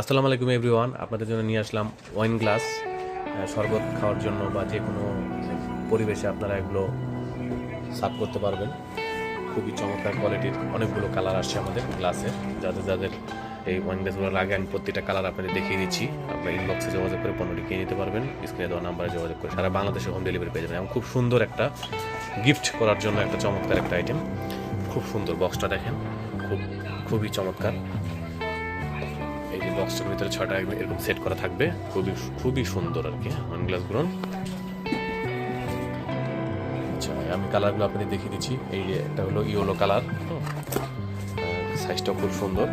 আসসালামু আলাইকুম এভরিওয়ান, আপনাদের জন্য নিয়ে আসলাম ওয়াইন গ্লাস। শরবত খাওয়ার জন্য বা যে কোনো পরিবেশে আপনারা এগুলো সার্ভ করতে পারবেন। খুবই চমৎকার কোয়ালিটির অনেকগুলো কালার আসছে আমাদের গ্লাসে। যাদের যাদের এই ওয়াইন গ্লাসগুলো লাগে আমি প্রত্যেকটা কালার আপনাদের দেখিয়ে দিচ্ছি। আপনার ইনবক্সে যোগাযোগ করে পণ্যটি কিনে নিতে পারবেন স্ক্রিনে দেওয়া নাম্বারে যোগাযোগ করে সারা বাংলাদেশে হোম ডেলিভারি পেয়ে যাবেন এবং খুব সুন্দর একটা গিফট করার জন্য একটা চমৎকার একটা আইটেম খুব সুন্দর বক্সটা দেখেন, খুব, খুবই চমৎকার। এই যে বক্সটার ভিতরে ছটা এরকম সেট করা থাকবে। খুবই খুবই সুন্দর আর কি ওয়ান গ্লাস গ্লাসগুলো আচ্ছা আমি কালারগুলো আপনাদের দেখিয়ে দিচ্ছি। এই যে একটা হলো ইয়েলো কালার সাইজটা খুব সুন্দর।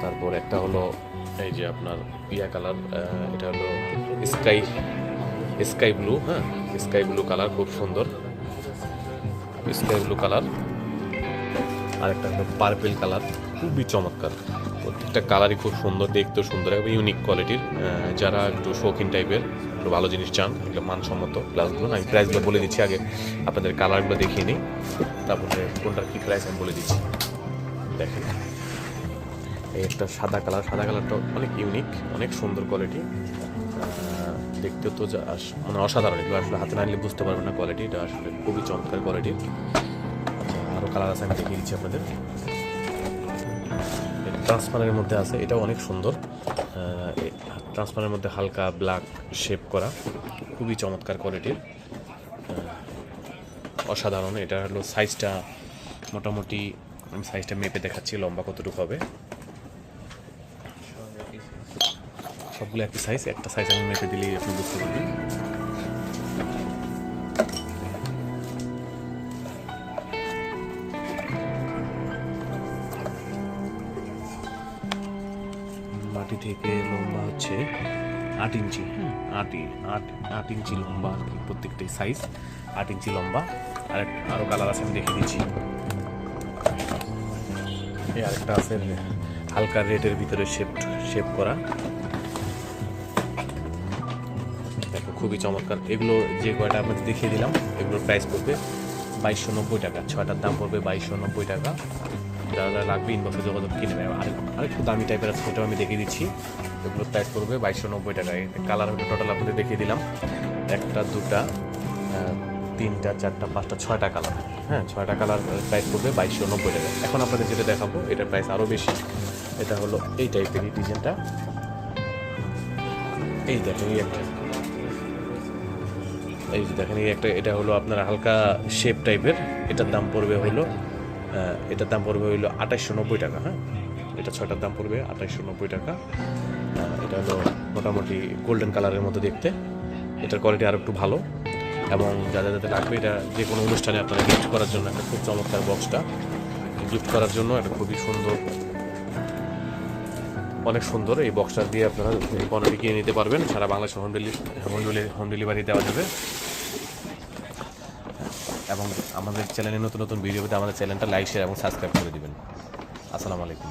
তারপর একটা হলো এই যে আপনার ইয়া কালার এটা হলো স্কাই স্কাই ব্লু হ্যাঁ। স্কাই ব্লু কালার খুব সুন্দর। স্কাই ব্লু কালার আর একটা হলো পার্পেল কালার খুবই চমৎকার। প্রত্যেকটা কালারই খুব সুন্দর, দেখতেও সুন্দর এবং ইউনিক কোয়ালিটির যারা একটু শৌখিন টাইপের একটু ভালো জিনিস চান, এগুলো মানসম্মত গ্লাসগুলো আমি প্রাইসগুলো বলে দিচ্ছি আগে, আপনাদের কালারগুলো দেখিয়ে নিই। তারপরে কোনটার কী প্রাইস আমি বলে দিচ্ছি। দেখেন। এই একটা সাদা কালার সাদা কালারটা অনেক ইউনিক অনেক সুন্দর কোয়ালিটি দেখতে তো যা মানে অসাধারণ। এগুলো আসলে হাতে না নিলে বুঝতে পারবেন না কোয়ালিটি এটা আসলে খুবই চমৎকার কোয়ালিটির আরও কালার আছে, আমি দেখিয়ে দিচ্ছি আপনাদের। ট্রান্সপারের মধ্যে আছে, এটাও অনেক সুন্দর। ট্রান্সপারের মধ্যে হালকা ব্ল্যাক শেপ করা, খুবই চমৎকার কোয়ালিটির। অসাধারণ, এটা হলো সাইজটা মোটামুটি, আমি সাইজটা মেপে দেখাচ্ছি লম্বা কতটুকু হবে। সবগুলো একই সাইজ একটা সাইজ আমি মেপে দিলেই আপনি বুঝতে পারবেন। মাটি থেকে লম্বা হচ্ছে আট ইঞ্চি আট আট আট ইঞ্চি লম্বা আর কি প্রত্যেকটাই সাইজ আট ইঞ্চি লম্বা। আর আরও কালার আছে, আমি দেখে দিচ্ছি। আরেকটা আছে হালকা রেডের ভিতরে শেপ শেপ করা। দেখো, খুবই চমৎকার। এগুলো যে কয়টা আপনাদের দেখিয়ে দিলাম, এগুলোর প্রাইস পড়বে বাইশশো নব্বই টাকা। ছয়টার দাম পড়বে বাইশশো নব্বই টাকা। যারা লাগবে ইনবক্সে যোগাযোগ কিনে নেবে। আর আরেকটু দামি টাইপের আছে সেটাও আমি দেখিয়ে দিচ্ছি। এগুলোর প্রাইস পড়বে বাইশশো নব্বই টাকায়। কালার হলো টোটাল আপনাদের দেখিয়ে দিলাম। একটা, দুটা তিনটা, চারটা, পাঁচটা, ছয়টা কালার হ্যাঁ ছয়টা কালার প্রাইস পড়বে বাইশশো নব্বই টাকা এখন আপনাদের যেটা দেখাবো, এটার প্রাইস আরও বেশি। এটা হলো এই টাইপের এই ডিজাইনটা এই দেখেন এই একটা। এই দেখেন এই একটা, এটা হলো আপনার হালকা শেপ টাইপের এটার দাম পড়বে হলো এটার দাম পড়বে হলো আঠাইশশো নব্বই টাকা হ্যাঁ? এটা ছয়টার দাম পড়বে আঠাইশশো নব্বই টাকা। এটা হলো মোটামুটি গোল্ডেন কালারের মতো দেখতে। এটার কোয়ালিটি আরও একটু ভালো। এবং যাদের যাদের লাগবে, এটা যে কোনো অনুষ্ঠানে আপনারা গিফট করার জন্য একটা খুব চমৎকার বক্সটা গিফট করার জন্য একটা খুবই সুন্দর, অনেক সুন্দর এই বক্সটা দিয়ে আপনারা পণ্যটি কিনে নিতে পারবেন। সারা Bangladesh home delivery home delivery দেওয়া যাবে। এবং আমাদের চ্যানেলে নতুন নতুন ভিডিও পেতে আমাদের চ্যানেলটা লাইক শেয়ার এবং সাবস্ক্রাইব করে দেবেন। আসসালামু আলাইকুম।